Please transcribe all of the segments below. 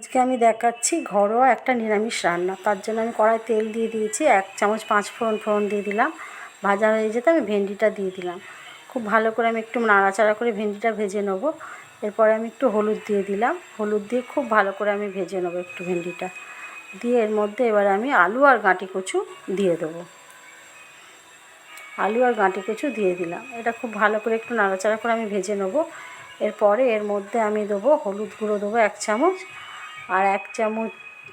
আজকে আমি দেখাচ্ছি ঘরোয়া একটা নিরামিষ রান্না। তার জন্য আমি কড়াই তেল দিয়ে দিয়েছি, এক চামচ পাঁচ ফোড়ন ফোড়ন দিয়ে দিলাম। ভাজা হয়ে যেতে আমি ভেন্ডিটা দিয়ে দিলাম। খুব ভালো করে আমি একটু নাড়াচাড়া করে ভেন্ডিটা ভেজে নেব। এরপরে আমি একটু হলুদ দিয়ে দিলাম। হলুদ দিয়ে খুব ভালো করে আমি ভেজে নেব একটু ভেন্ডিটা। দিয়ে এর মধ্যে এবারে আমি আলু আর গাঁটি কচু দিয়ে দেবো। আলু আর গাঁটি কচু দিয়ে দিলাম। এটা খুব ভালো করে একটু নাড়াচাড়া করে আমি ভেজে নেব। এরপরে এর মধ্যে আমি দেবো হলুদ গুঁড়ো, দেবো এক চামচ আর এক চামচ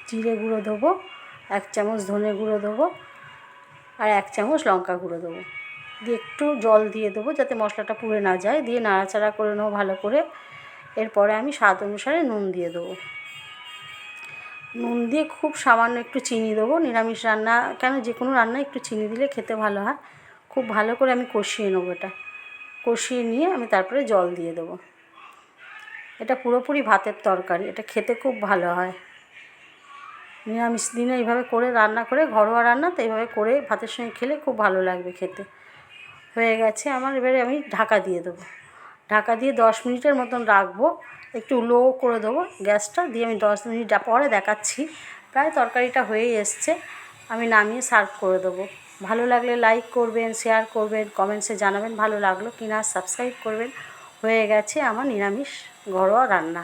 জিরে গুঁড়ো দেবো, এক চামচ ধনে গুঁড়ো দেবো আর এক চামচ লঙ্কা গুঁড়ো দেবো। দিয়ে একটু জল দিয়ে দেবো যাতে মশলাটা পুড়ে না যায়, দিয়ে নাড়াচাড়া করে নেব ভালো করে। এরপরে আমি স্বাদ অনুসারে নুন দিয়ে দেবো। নুন দিয়ে খুব সামান্য একটু চিনি দেবো, নিরামিষ রান্না, কেন যে কোনো রান্না একটু চিনি দিলে খেতে ভালো হয়। খুব ভালো করে আমি কষিয়ে নেব এটা। কষিয়ে নিয়ে আমি তারপরে জল দিয়ে দেবো। এটা পুরোপুরি ভাতের তরকারি, এটা খেতে খুব ভালো হয়। নিরামিষ দিনে এইভাবে করে রান্না করে, ঘরোয়া রান্না তো এইভাবে করে ভাতের সঙ্গে খেলে খুব ভালো লাগবে খেতে। হয়ে গেছে আমার, এবারে আমি ঢাকা দিয়ে দেবো। ঢাকা দিয়ে দশ মিনিটের মতন রাখব, একটু লো করে দেবো গ্যাসটা, দিয়ে আমি দশ মিনিট পরে দেখাচ্ছি। প্রায় তরকারিটা হয়েই এসছে, আমি নামিয়ে সার্ভ করে দেবো। ভালো লাগলে লাইক করবেন, শেয়ার করবেন, কমেন্টসে জানাবেন ভালো লাগল কি না সাবস্ক্রাইব করবেন। হয়ে গেছে আমার নিরামিষ ঘরোয়া রান্না।